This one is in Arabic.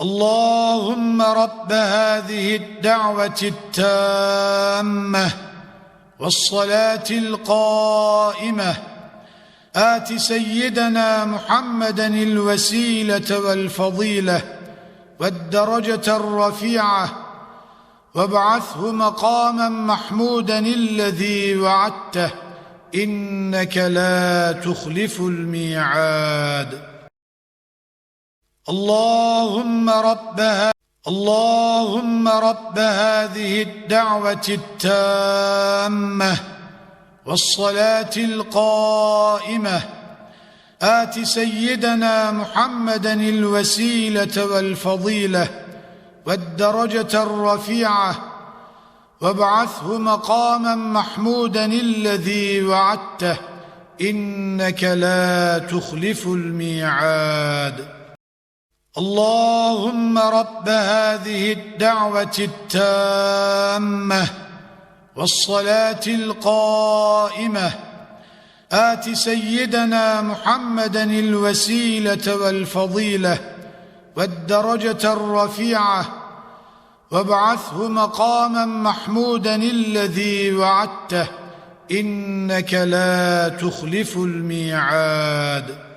اللهم رب هذه الدعوة التامة والصلاة القائمة. آت سيدنا محمدا الوسيلة والفضيلة والدرجة الرفيعة وابعثه مقاما محمودا الذي وعدته. إنك لا تخلف الميعاد. اللهم رب. اللهم رب هذه الدعوة التامة والصلاة القائمة. آت سيدنا محمدا الوسيلة والفضيلة والدرجة الرفيعة. وابعثه مقاما محمودا الذي وعدته. إنك لا تخلف الميعاد. اللهم رب هذه الدعوة التامة والصلاة القائمة. آت سيدنا محمدا الوسيلة والفضيلة والدرجة الرفيعة. وابعثه مقاما محمودا الذي وعدته. إنك لا تخلف الميعاد.